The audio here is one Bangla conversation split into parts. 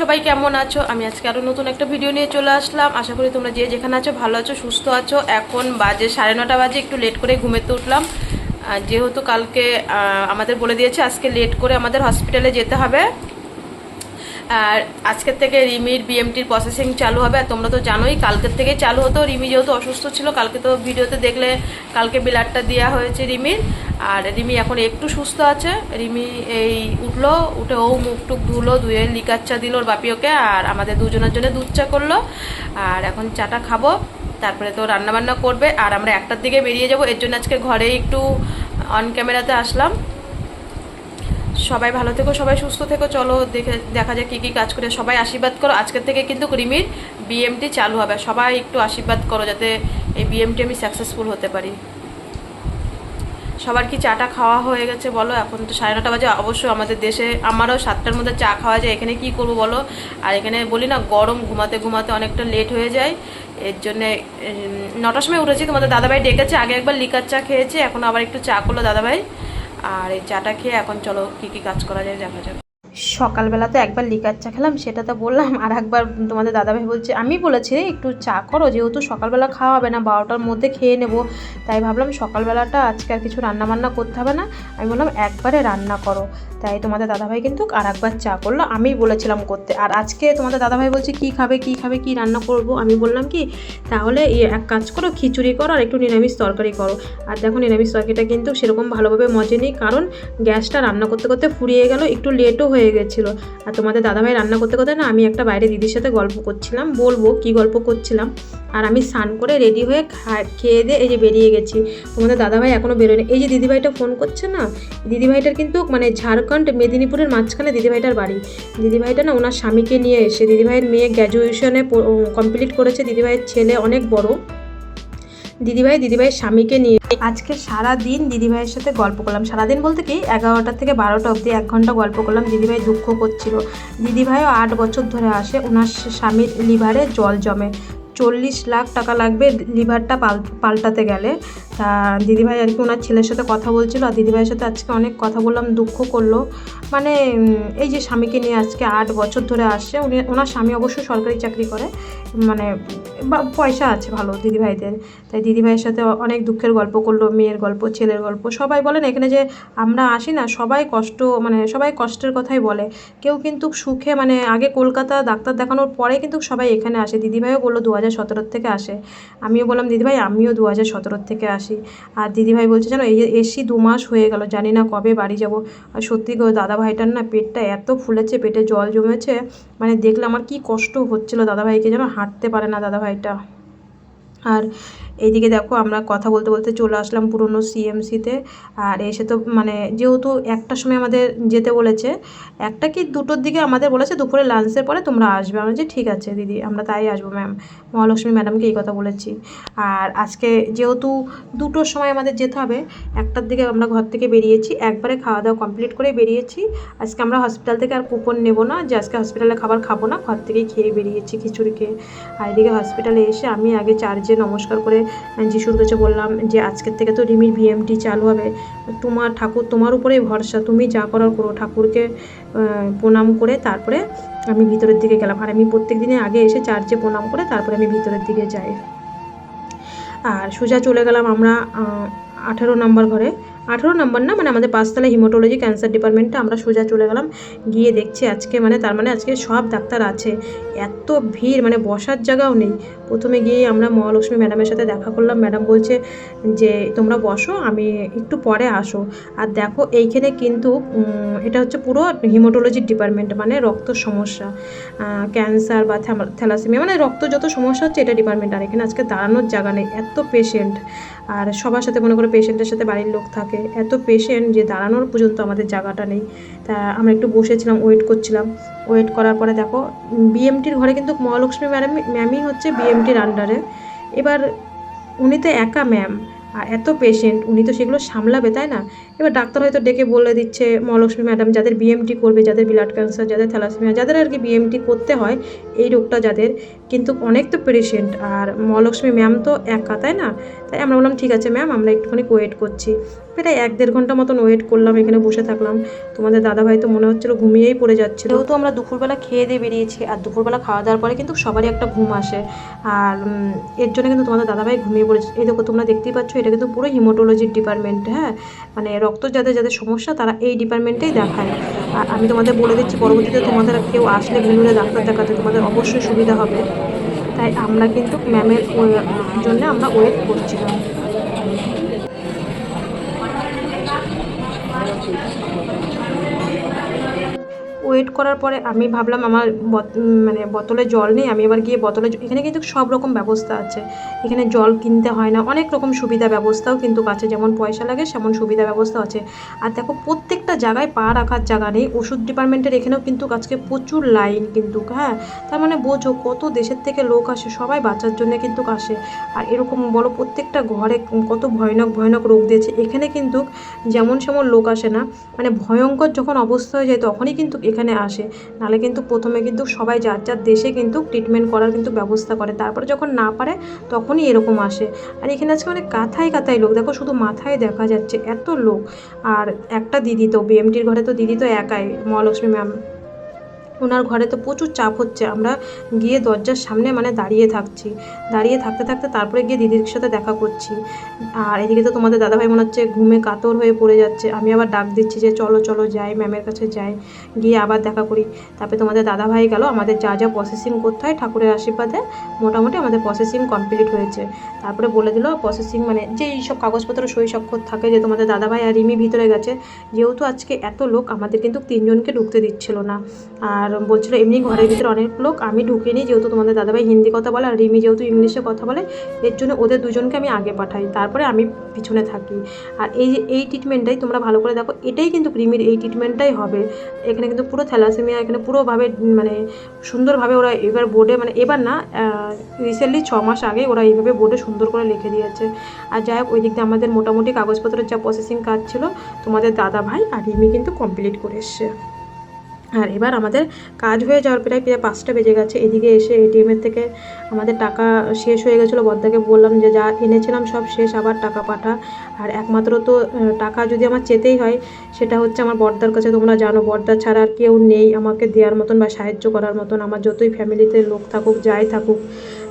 সবাই কেমন আছো? আমি আজকে আরও নতুন একটা ভিডিও নিয়ে চলে আসলাম। আশা করি তোমরা যে যেখানে আছো ভালো আছো, সুস্থ আছো। এখন বাজে সাড়ে নটা বাজে, একটু লেট করে ঘুমেতে উঠলাম। যেহেতু কালকে আমাদের বলে দিয়েছে আজকে লেট করে আমাদের হসপিটালে যেতে হবে। আর আজকের থেকে রিমির বিএমটির প্রসেসিং চালু হবে। আর তোমরা তো জানোই, কালকের থেকে চালু হতো। রিমি যেহেতু অসুস্থ ছিল, কালকে তো ভিডিওতে দেখলে কালকে বিলারটা দেওয়া হয়েছে রিমির। আর রিমি এখন একটু সুস্থ আছে। রিমি এই উঠল, উঠে ও মুখ টুক ধুলো, ধুয়ে লিকার চা দিল ওর বাপিওকে আর আমাদের দুজনের জন্য দুধ চা করল। আর এখন চাটা খাব। তারপরে তো রান্নাবান্না করবে। আর আমরা একটার দিকে বেরিয়ে যাব। এর জন্য আজকে ঘরে একটু অন ক্যামেরাতে আসলাম। সবাই ভালো থেকো, সবাই সুস্থ থেকো। চলো দেখে, দেখা যাক কী কী কাজ করে। সবাই আশীর্বাদ করো। আজকের থেকে কিন্তু রিমির বিএমটি চালু হবে। সবাই একটু আশীর্বাদ করো যাতে এই বিএমটি আমি সাকসেসফুল হতে পারি। সবার কি চাটা খাওয়া হয়ে গেছে বলো? এখন তো সাড়ে নটা বাজে। অবশ্যই আমাদের দেশে আমারও সাতটার মধ্যে চা খাওয়া যায়। এখানে কি করব বলো? আর এখানে বলি না, গরম ঘুমাতে ঘুমাতে অনেকটা লেট হয়ে যায়। এর জন্যে নটার সময় উঠেছি। তোমাদের দাদাভাই ডেকেছে। আগে একবার লিকার চা খেয়েছি। এখন আবার একটু চা করল দাদাভাই। আর এই চাটা খেয়ে এখন চলো কি কি কাজ করা যায় দেখা যাক। সকালবেলা তো একবার লিকার চা খেলাম, সেটা তো বললাম। আর একবার তোমাদের দাদাভাই বলছে, আমি বলেছি একটু চা করো, যেহেতু সকালবেলা খাওয়া হবে না, বারোটার মধ্যে খেয়ে নেব। তাই ভাবলাম সকালবেলাটা আজকে আর কিছু রান্না বান্না করতে হবে না। আমি বললাম, একবারে রান্না করো। তাই তোমাদের দাদাভাই কিন্তু আর একবার চা করল আমি বলেছিলাম করতে। আর আজকে তোমাদের দাদাভাই বলছে, কি খাবে কি খাবে, কি রান্না করব? আমি বললাম কি, তাহলে এক কাজ করো, খিচুড়ি করো আর একটু নিরামিষ তরকারি করো। আর দেখো নিরামিষ তরকারিটা কিন্তু সেরকম ভালোভাবে মজে নেই, কারণ গ্যাসটা রান্না করতে করতে ফুরিয়ে গেল, একটু লেটও হয়ে গেছিল আর তোমাদের দাদাভাই রান্না করতে করতে না আমি একটা বাইরে দিদির সাথে গল্প করছিলাম, বলব কি গল্প করছিলাম। আর আমি স্নান করে রেডি হয়ে খেয়ে দিয়ে এই যে বেরিয়ে গেছি। তোমাদের দাদাভাই এখনও বেরোয়নি। এই যে দিদিভাইটা ফোন করছে না, দিদিভাইটার কিন্তু মানে ঝাড়খণ্ড মেদিনীপুরের মাঝখানে দিদিভাইটার বাড়ি। দিদিভাইটা না ওনার স্বামীকে নিয়ে এসে, দিদিভাইয়ের মেয়ে গ্র্যাজুয়েশনে কমপ্লিট করেছে। দিদিভাইয়ের ছেলে অনেক বড়। দিদিভাই দিদিভাইয়ের স্বামীকে নিয়ে। আজকে সারা দিন দিদিভাইয়ের সাথে গল্প করলাম। সারাদিন বলতে কি, এগারোটা থেকে বারোটা অবধি এক ঘণ্টা গল্প করলাম। দিদিভাই দুঃখ করছিল। দিদিভাইও আট বছর ধরে আসে ওনার স্বামীর লিভারে জল জমে। চল্লিশ লাখ টাকা লাগবে লিভারটা পাল, পাল্টাতে গেলে। তা দিদিভাই আর কি ওনার ছেলের সাথে কথা বলছিল, আর দিদিভাইয়ের সাথে আজকে অনেক কথা বললাম, দুঃখ করল। মানে এই যে স্বামীকে নিয়ে আজকে আট বছর ধরে আসছে, উনি, ওনার স্বামী অবশ্য সরকারি চাকরি করে মানে পয়সা আছে ভালো দিদিভাইদের। তাই দিদিভাইয়ের সাথে অনেক দুঃখের গল্প করল, মেয়ের গল্প, ছেলের গল্প, সবাই বলেন, এখানে যে আমরা আসি না, সবাই কষ্ট মানে সবাই কষ্টের কথাই বলে। কেউ কিন্তু সুখে মানে আগে কলকাতা ডাক্তার দেখানোর পরে কিন্তু সবাই এখানে আসে। দিদিভাইও বলল, দু হাজার সতেরোর থেকে আসে। আমিও বললাম, দিদিভাই, আমিও দু হাজার সতেরোর থেকে আসি। আর দিদিভাই বলছে যেন এই এসি দু মাস হয়ে গেল, জানি না কবে বাড়ি যাব। আর সত্যি দাদা ভাইটার না পেটটা এত ফুলেছে, পেটে জল জমেছে। মানে দেখলে আমার কি কষ্ট হচ্ছিল দাদাভাইকে যেন হাঁটতে পারে না দাদাভাইটা। আর এইদিকে দেখো আমরা কথা বলতে বলতে চলে আসলাম পুরনো সিএমসিতে আর এসে তো মানে যেহেতু একটার সময় আমাদের যেতে বলেছে, একটা কি দুটোর দিকে আমাদের বলেছে, দুপুরে লাঞ্চের পরে তোমরা আসবে। আমরা যে ঠিক আছে দিদি, আমরা তাই আসব ম্যাম মহালক্ষ্মী ম্যাডামকে এই কথা বলেছি। আর আজকে যেহেতু দুটোর সময় আমাদের যেতে হবে, একটার দিকে আমরা ঘর থেকে বেরিয়েছি, একবারে খাওয়া দাওয়া কমপ্লিট করে বেরিয়েছি। আজকে আমরা হসপিটাল থেকে আর কুপন নেব না, যে আজকে হসপিটালে খাবার খাব না, ঘর থেকেই খেয়ে বেরিয়েছি খিচুড়ি খেয়ে। আর এদিকে হসপিটালে এসে আমি আগে চার্জে নমস্কার করে যিশুর কাছে বললাম যে, আজকের থেকে তো রিমির বিএমটি চালু হবে। তোমার ঠাকুর তোমার উপরেই ভরসা, তুমি যা করার করো। ঠাকুরকে প্রণাম করে তারপরে আমি ভিতরের দিকে গেলাম। আর আমি প্রত্যেক দিনে আগে এসে চার্চে প্রণাম করে তারপরে আমি ভিতরের দিকে যাই। আর সোজা চলে গেলাম আমরা আঠেরো নম্বর ঘরে। আঠেরো নম্বর না মানে আমাদের পাঁচতলা হিমোটোলজি ক্যান্সার ডিপার্টমেন্টে আমরা সোজা চলে গেলাম। গিয়ে দেখছি আজকে মানে তার মানে আজকে সব ডাক্তার আছে। এত ভিড় মানে বসার জায়গাও নেই। প্রথমে গিয়ে আমরা মহালক্ষ্মী ম্যাডামের সাথে দেখা করলাম। ম্যাডাম বলছে যে, তোমরা বসো, আমি একটু পরে আসো। আর দেখো, এইখানে কিন্তু এটা হচ্ছে পুরো হিমোটোলজির ডিপার্টমেন্ট মানে রক্ত সমস্যা ক্যান্সার বা থ্যালাসেমিয়া মানে রক্ত যত সমস্যা হচ্ছে এটা ডিপার্টমেন্ট আর এখানে আজকে দাঁড়ানোর জায়গা নেই, এত পেশেন্ট আর সবার সাথে মনে করো পেশেন্টের সাথে বাড়ির লোক থাকে, এত পেশেন্ট যে দাঁড়ানোর পর্যন্ত আমাদের জায়গাটা নেই। তা আমরা একটু বসেছিলাম ওয়েট করছিলাম। ওয়েট করার পরে দেখো বিএমটির ঘরে কিন্তু মহালক্ষ্মী ম্যাডাম, ম্যামই হচ্ছে বিএমটির আন্ডারে এবার উনি তো একা ম্যাম আর এত পেশেন্ট উনি তো সেগুলো সামলাবে, তাই না? এবার ডাক্তার হয়তো ডেকে বলে দিচ্ছে, মহালক্ষ্মী ম্যাডাম যাদের বিএমটি করবে, যাদের ব্লাড ক্যান্সার যাদের থ্যালাসেমিয়া যাদের আর কি বিএমটি করতে হয়, এই রোগটা যাদের। কিন্তু অনেক তো পেশেন্ট আর মহালক্ষ্মী ম্যাম তো একা, তাই না? তাই আমরা বললাম, ঠিক আছে ম্যাম আমরা একটুখানি ওয়েট করছি। প্রায় এক দেড় ঘণ্টা মতন ওয়েট করলাম, এখানে বসে থাকলাম। তোমাদের দাদাভাই তো মনে হচ্ছিল ঘুমিয়েই পড়ে যাচ্ছিল। যেহেতু আমরা দুপুরবেলা খেয়ে দিয়ে বেরিয়েছি, আর দুপুরবেলা খাওয়া দাওয়ার পরে কিন্তু সবারই একটা ঘুম আসে। আর এর জন্য কিন্তু তোমাদের দাদাভাই ঘুমিয়ে পড়েছে। এই দেখো, তোমরা দেখতেই পাচ্ছ, এটা কিন্তু পুরো হিমোটোলজির ডিপার্টমেন্ট হ্যাঁ? মানে রক্ত, যাদের যাদের সমস্যা, তারা এই ডিপার্টমেন্টেই দেখায়। আর আমি তোমাদের বলে দিচ্ছি, পরবর্তীতে তোমাদের কেউ আসলে ভেলুরে ডাক্তার দেখাতে তোমাদের অবশ্যই সুবিধা হবে। তাই আমরা কিন্তু ম্যামের জন্য আমরা ওয়েট করছিলাম। ওয়েট করার পরে আমি ভাবলাম আমার মানে বোতলে জল নেই, আমি এবার গিয়ে বোতলে এখানে কিন্তু সব রকম ব্যবস্থা আছে। এখানে জল কিনতে হয় না, অনেক রকম সুবিধা ব্যবস্থাও কিন্তু আছে, যেমন পয়সা লাগে সেমন সুবিধা ব্যবস্থা আছে। আর দেখো প্রত্যেকটা জায়গায় পা রাখার জায়গা নেই, ওষুধ ডিপার্টমেন্টের এখানেও কিন্তু আজকে প্রচুর লাইন কিন্তু হ্যাঁ? তার মানে বোঝো কত দেশের থেকে লোক আসে, সবাই বাঁচার জন্য কিন্তু আসে। আর এরকম বলো প্রত্যেকটা ঘরে কত ভয়ানক ভয়ানক রোগ দিয়েছে, এখানে কিন্তু যেমন সেমন লোক আসে না মানে ভয়ঙ্কর যখন অবস্থা হয়ে যায় তখনই কিন্তু এখানে আসে। নাহলে কিন্তু প্রথমে কিন্তু সবাই যার যার দেশে কিন্তু ট্রিটমেন্ট করার কিন্তু ব্যবস্থা করে। তারপরে যখন না পারে, তখনই এরকম আসে। আর এখানে আজকে মানে কাথায় কাথায় লোক। দেখো শুধু মাথায় দেখা যাচ্ছে, এত লোক। আর একটা দিদি তো বিএমটির ঘরে তো দিদি তো একাই, মহালক্ষ্মী ম্যাম ওনার ঘরে তো প্রচুর চাপ হচ্ছে। আমরা গিয়ে দরজার সামনে মানে দাঁড়িয়ে থাকছি। দাঁড়িয়ে থাকতে থাকতে তারপরে গিয়ে দিদির সাথে দেখা করছি। আর এদিকে তো তোমাদের দাদাভাই মনে হচ্ছে ঘুমে কাতর হয়ে পড়ে যাচ্ছে। আমি আবার ডাক দিচ্ছি যে চলো চলো যাই, ম্যামের কাছে যাই। গিয়ে আবার দেখা করি। তারপরে তোমাদের দাদাভাই গেল। আমাদের যা যা প্রসেসিং করতে হয় ঠাকুরের আশীর্বাদে মোটামুটি আমাদের প্রসেসিং কমপ্লিট হয়েছে। তারপরে বলে দিল প্রসেসিং মানে যে এইসব কাগজপত্র সই স্বাক্ষর থাকে যে তোমাদের দাদাভাই আর রিমি ভিতরে গেছে, যেহেতু আজকে এত লোক, আমাদের কিন্তু তিনজনকে ঢুকতে দিচ্ছিল না। আর বলছিল, এমনি ঘরের ভিতরে অনেক লোক, আমি ঢুকিনি যেহেতু তোমাদের দাদাভাই হিন্দি কথা বলে আর রিমি যেহেতু ইংলিশে কথা বলে, এর জন্য ওদের দুজনকে আমি আগে পাঠাই, তারপরে আমি পিছনে থাকি। আর এই যে, এই ট্রিটমেন্টটাই তোমরা ভালো করে দেখো, এটাই কিন্তু রিমির এই ট্রিটমেন্টটাই হবে। এখানে কিন্তু পুরো থ্যালাসেমিয়া, এখানে পুরোভাবে মানে সুন্দরভাবে ওরা এবার বোর্ডে মানে এবার না রিসেন্টলি ছ মাস আগে ওরা এইভাবে বোর্ডে সুন্দর করে লিখে দিয়েছে। আর যাই হোক ওই দিক দিয়ে আমাদের মোটামুটি কাগজপত্রের যা প্রসেসিং কাজ ছিল, তোমাদের দাদা ভাই আর রিমি কিন্তু কমপ্লিট করে এসছে। আর এবার আমাদের কাজ হয়ে যাওয়ার প্রায় প্রায় পাঁচটা বেজে গেছে। এদিকে এসে এটিএমের থেকে আমাদের টাকা শেষ হয়ে গেছিল। বদ্দাকে বললাম যে, যা এনেছিলাম সব শেষ, আবার টাকা পাঠা। আর একমাত্র তো টাকা যদি আমার চেতেই হয়, সেটা হচ্ছে আমার বর্দার কাছে। তোমরা জানো, বর্দা ছাড়া আর কেউ নেই আমাকে দেওয়ার মতন বা সাহায্য করার মতন। আমার যতই ফ্যামিলিতে লোক থাকুক, যাই থাকুক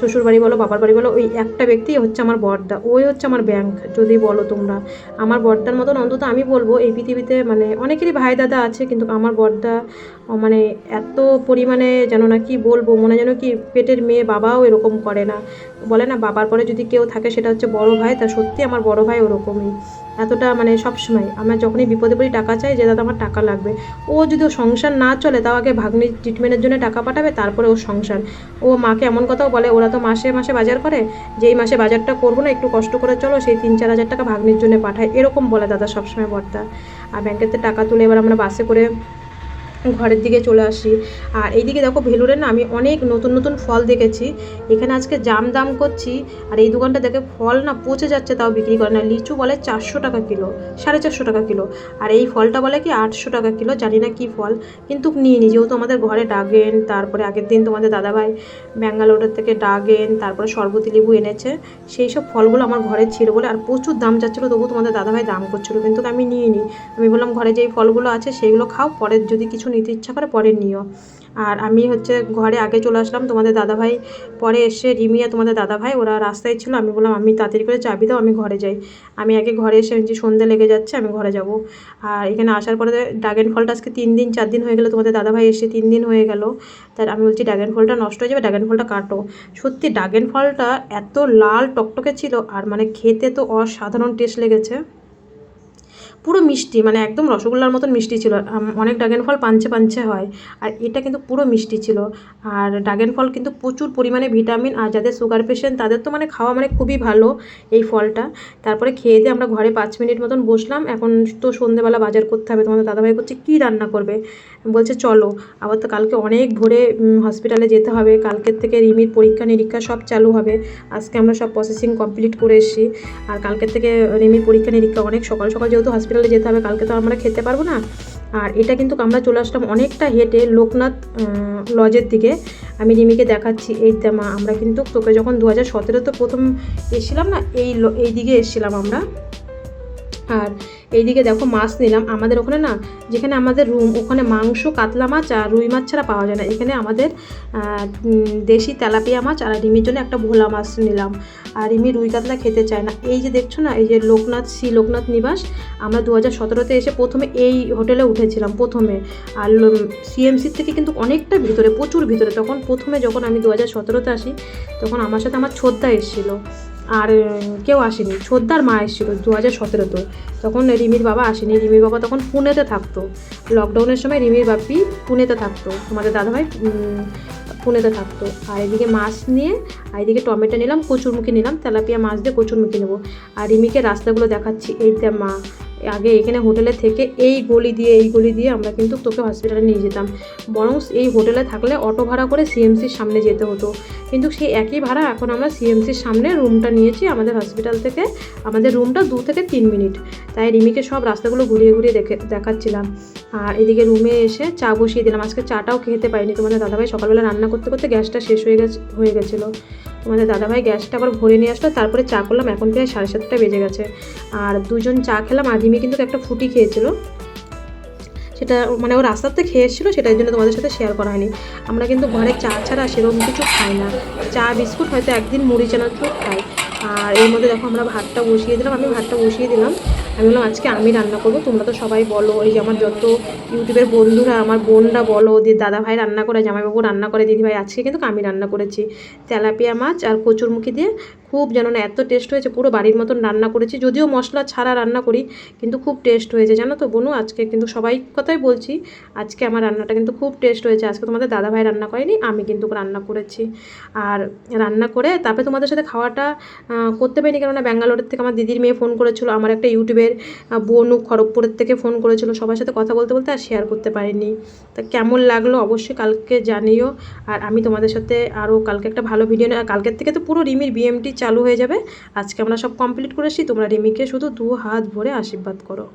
শ্বশুর বাড়ি বলো বাবার বাড়ি বলো, ওই একটা ব্যক্তি হচ্ছে আমার বর্দা। ওই হচ্ছে আমার ব্যাংক যদি বলো তোমরা। আমার বর্দার মতন অন্তত আমি বলব, এই পৃথিবীতে মানে অনেকেরই ভাই দাদা আছে, কিন্তু আমার বর্দা মানে এত পরিমাণে যেন না কি বলব, মনে যেন কি পেটের মেয়ে বাবাও এরকম করে না। বলে না, বাবার পরে যদি কেউ থাকে, সেটা হচ্ছে বড় ভাই, তা সত্যি আমার বড় ভাই ওরকমই। এতটা মানে সবসময় আমার যখনই বিপদে পড়ি, টাকা চাই যে, দাদা, আমার টাকা লাগবে। ও যদি ও সংসার না চলে, তাও আগে ভাগ্নির ট্রিটমেন্টের জন্য টাকা পাঠাবে, তারপরে ও সংসার। ও মাকে এমন কথাও বলে, ওরা তো মাসে মাসে বাজার করে? যে এই মাসে বাজারটা করব না, একটু কষ্ট করে চলো, সেই তিন চার হাজার টাকা ভাগ্নির জন্য পাঠায় এরকম বলে দাদা সবসময় বর্তা। আর ব্যাংকেতে টাকা তুলে এবার আমরা বাসে করে ঘরের দিকে চলে আসি। আর এইদিকে দেখো ভেলুরে না আমি অনেক নতুন নতুন ফল দেখেছি। এখানে আজকে জাম দাম করছি আর এই দোকানটা দেখে ফল না পচে যাচ্ছে তাও বিক্রি করে না। লিচু বলে চারশো টাকা কিলো, সাড়ে চারশো টাকা কিলো। আর এই ফলটা বলে কি আটশো টাকা কিলো, জানি না কি ফল। কিন্তু নিয়ে নি, যেহেতু আমাদের ঘরে ডাগেন, তারপরে আগের দিন তোমাদের দাদাভাই ব্যাঙ্গালোরের থেকে ডাগেন, তারপরে শরবতি লেবু এনেছে, সেই সব ফলগুলো আমার ঘরে ছিল বলে আর প্রচুর দাম যাচ্ছিল তবু তোমাদের দাদাভাই দাম করছিল। কিন্তু আমি নিয়ে নিই আমি বললাম, ঘরে যেই ফলগুলো আছে, সেইগুলো খাও, পরে যদি কিছু নিতে ইচ্ছা করে, পরে নিও। আর আমি হচ্ছে ঘরে আগে চলে আসলাম, তোমাদের দাদাভাই। পরে এসে রিমিয়া, তোমাদের দাদাভাই, ওরা রাস্তায় ছিল। আমি বললাম, আমি তাড়াতাড়ি করে চাবি দাও, আমি ঘরে যাই। আমি আগে ঘরে এসে যে সন্ধে লেগে যাচ্ছে, আমি ঘরে যাব। আর এখানে আসার পরে ড্রাগন ফলটা আজকে তিন দিন, চার দিন হয়ে গেলো, তোমাদের দাদাভাই এসে তিন দিন হয়ে গেল। তার আমি বলছি, ড্রাগন ফলটা নষ্ট হয়ে যাবে, ড্রাগন ফলটা কাটো। সত্যি, ড্রাগন ফলটা এত লাল টকটকে ছিল, আর মানে খেতে তো অসাধারণ টেস্ট লেগেছে। পুরো মিষ্টি মানে একদম রসগোল্লার মতন মিষ্টি ছিল। অনেক ড্রাগন ফল পাঞ্চে পাঞ্চে হয়। আর এটা কিন্তু পুরো মিষ্টি ছিল। আর ড্রাগন ফল কিন্তু প্রচুর পরিমাণে ভিটামিন, আর যাদের সুগার পেশেন্ট তাদের তো মানে খাওয়া মানে খুবই ভালো এই ফলটা। তারপরে খেয়ে দিয়ে আমরা ঘরে পাঁচ মিনিট মতন বসলাম। এখন তো সন্ধেবেলা বাজার করতে হবে, তোমাদের দাদাভাই করছে কী রান্না করবে? বলছে, চলো। আবার তো কালকে অনেক ভোরে হসপিটালে যেতে হবে। কালকের থেকে রিমির পরীক্ষা নিরীক্ষা সব চালু হবে। আজকে আমরা সব প্রসেসিং কমপ্লিট করে এসেছি। আর কালকের থেকে রিমির পরীক্ষা নিরীক্ষা অনেক সকাল সকাল যেহেতু হসপিটালে যেতে হবে, কালকে তো আমরা খেতে পারব না। আর এটা কিন্তু আমরা চলে আসলাম অনেকটা হেঁটে লোকনাথ লজের দিকে। আমি রিমিকে দেখাচ্ছি, এই মা, আমরা কিন্তু তোকে যখন দু হাজার সতেরোতে প্রথম এসেছিলাম না, এই এই দিকে এসেছিলাম আমরা। আর এইদিকে দেখো মাছ নিলাম। আমাদের ওখানে না, যেখানে আমাদের রুম, ওখানে মাংস, কাতলা মাছ আর রুই মাছ ছাড়া পাওয়া যায় না। এখানে আমাদের দেশি তেলাপিয়া মাছ আর রিমির জন্য একটা ভোলা মাছ নিলাম। আর রিমি রুই কাতলা খেতে চায় না। এই যে দেখছ না, এই যে লোকনাথ, শ্রী লোকনাথ নিবাস, আমরা দু হাজার সতেরোতে এসে প্রথমে এই হোটেলে উঠেছিলাম প্রথমে। আর সিএমসির থেকে কিন্তু অনেকটা ভিতরে, প্রচুর ভিতরে। তখন প্রথমে যখন আমি দু হাজার সতেরোতে আসি, তখন আমার সাথে আমার ছোদ্দা এসেছিল। আর কেউ আসেনি। ছোদ্দার মা এসেছিল দু হাজার সতেরোতে তখন রিমির বাবা আসেনি। রিমির বাবা তখন পুনেতে থাকতো। লকডাউনের সময় রিমির বাপি পুনেতে থাকতো। আমাদের দাদাভাই পুনেতে থাকতো। আর এদিকে মাছ নিয়ে, আর এদিকে টমেটো নিলাম কচুরমুখী নিলাম, তেলাপিয়া মাছ দিয়ে কচুর কচুরমুখী নেব। আর রিমিকে রাস্তাগুলো দেখাচ্ছি। এই দে মা আগে এখানে হোটেলে থেকে এই গলি দিয়ে, এই গলি দিয়ে আমরা কিন্তু তোকে হসপিটালে নিয়ে যেতাম। বরং এই হোটেলে থাকলে অটো ভাড়া করে সিএমসির সামনে যেতে হতো। কিন্তু সেই একই ভাড়া এখন আমরা সিএমসির সামনে রুমটা নিয়েছি আমাদের হসপিটাল থেকে। আমাদের রুমটা দু থেকে তিন মিনিট। তাই রিমিকে সব রাস্তাগুলো ঘুরিয়ে ঘুরিয়ে দেখে, দেখাচ্ছিলাম। আর এদিকে রুমে এসে চা বসিয়ে দিলাম। আজকে চাটাও খেতে পারিনি। তোমাদের দাদাভাই সকালবেলা রান্না করতে করতে গ্যাসটা শেষ হয়ে গেছে, হয়ে গেছিল। তোমাদের দাদাভাই গ্যাসটা আবার ভরে নিয়ে আসলো, তারপরে চা করলাম, এখন প্রায় সাড়ে সাতটা বেজে গেছে। আর দুজন চা খেলাম, আর রিমি কিন্তু একটা ফুটি খেয়েছিল। সেটা মানে ও রাস্তাতে খেয়ে এসেছিল সেটার জন্য তোমাদের সাথে শেয়ার করা হয়নি। আমরা কিন্তু ঘরে চা ছাড়া সেরকম কিছু খাই না। চা, বিস্কুট হয়তো একদিন মুড়ি চানাচুর খাই। আর এর মধ্যে দেখো আমরা ভাতটা বসিয়ে দিলাম, আমি ভাতটা বসিয়ে দিলাম। আমি বললাম, আজকে আমি রান্না করব, তোমরা তো সবাই বলো। এই যে আমার যত ইউটিউবের বন্ধুরা, আমার বোনরা বলো দিয়ে দাদা ভাই রান্না করে, জামাইবাবু রান্না করে দিদিভাই আজকে কিন্তু আমি রান্না করেছি। তেলাপিয়া মাছ আর কচুরমুখী দিয়ে খুব যেন না এত টেস্ট হয়েছে, পুরো বাড়ির মতন রান্না করেছি। যদিও মশলা ছাড়া রান্না করি, কিন্তু খুব টেস্ট হয়েছে। জানো তো বোনু, আজকে কিন্তু সবাই কথাই বলছি, আজকে আমার রান্নাটা কিন্তু খুব টেস্ট হয়েছে। আজকে তোমাদের দাদাভাই রান্না করেনি, আমি কিন্তু রান্না করেছি। আর রান্না করে তারপরে তোমাদের সাথে খাওয়াটা করতে পারিনি কেননা ব্যাঙ্গালোরের থেকে আমার দিদির মেয়ে ফোন করেছিল। আমার একটা ইউটিউবের আহ, বোনও খড়গপুরের থেকে ফোন করেছিল সবার সাথে কথা বলতে বলতে আর শেয়ার করতে পারিনি। তা কেমন লাগল অবশ্যই কালকে জানিও। আর আমি তোমাদের সাথে আরও কালকে একটা ভালো ভিডিও কালকের থেকে তো পুরো রিমির বিএমটি চালু হয়ে যাবে। আজকে আমরা সব কমপ্লিট করেছি তোমরা রিমিকে শুধু দু হাত ভরে আশীর্বাদ করো।